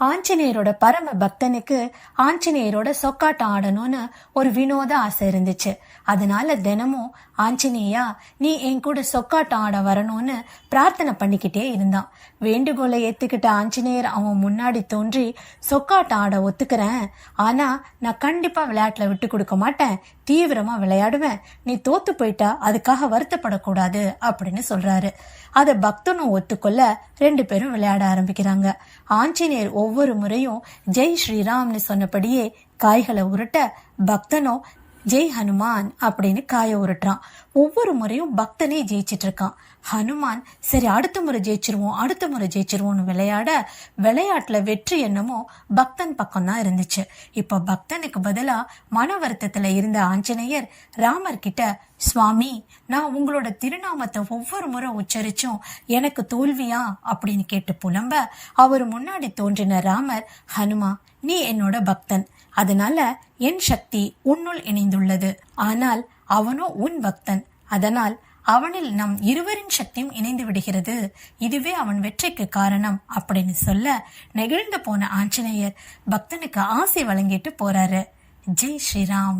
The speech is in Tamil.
ஆஞ்சநேயரோட பரம பக்தனுக்கு ஆஞ்சநேயரோட சொக்காட்டம் ஆடணும்னு ஒரு வினோத ஆசை இருந்துச்சு. அதனால தினமும் ஆஞ்சநேயா நீ என் கூட சொக்காட்டம் ஆட வரணும்னு பிரார்த்தனை பண்ணிக்கிட்டே இருந்தான். வேண்டுகோளை ஏத்துக்கிட்ட ஆஞ்சநேயர் அவன் முன்னாடி தோன்றி சொக்காட்டம் ஆட ஒத்துக்கிறேன். ஆனா நான் கண்டிப்பா விளையாட்டுல விட்டு கொடுக்க மாட்டேன். தீவிரமா விளையாடுவேன். நீ தோத்து போயிட்டா அதுக்காக வருத்தப்படக்கூடாது அப்படின்னு சொல்றாரு. அதை பக்தனும் ஒத்துக்கொள்ள ரெண்டு பேரும் விளையாட ஆரம்பிக்கிறாங்க. ஆஞ்சநேயர் ஒவ்வொரு ஒவ்வொரு முறையும் ஜெய் ஸ்ரீராம்னு சொன்னபடியே காய்களை உருட்ட பக்தனோ ஜெய் ஹனுமான் அப்படின்னு காய உருட்டுறான். ஒவ்வொரு முறையும் பக்தனே ஜெயிச்சிட்டு இருக்கான். ஹனுமான் சரி அடுத்த முறை ஜெயிச்சிருவோம் அடுத்த முறை ஜெயிச்சிருவோம்னு விளையாட விளையாட்டுல வெற்றி என்னமோ பக்தன் பக்கம் தான் இருந்துச்சு. இப்போ பக்தனுக்கு பதிலா மன வருத்தத்துல இருந்த ஆஞ்சநேயர் ராமர் கிட்ட சுவாமி நான் உங்களோட திருநாமத்தை ஒவ்வொரு முறை உச்சரிச்சும் எனக்கு தோல்வியா? அப்படின்னு கேட்டு புலம்ப அவர் முன்னாடி தோன்றின ராமர் ஹனுமா நீ என்னோட பக்தன். அதனால என் சக்தி உன்னுள் இணைந்துள்ளது. ஆனால் அவனோ உன் பக்தன். அதனால் அவனில் நம் இருவரின் சக்தியும் இணைந்து விடுகிறது. இதுவே அவன் வெற்றிக்கு காரணம் அப்படின்னு சொல்ல நெகிழ்ந்து போன ஆஞ்சநேயர் பக்தனுக்கு ஆசை வழங்கிட்டு போறாரு. ஜெய் ஸ்ரீராம்.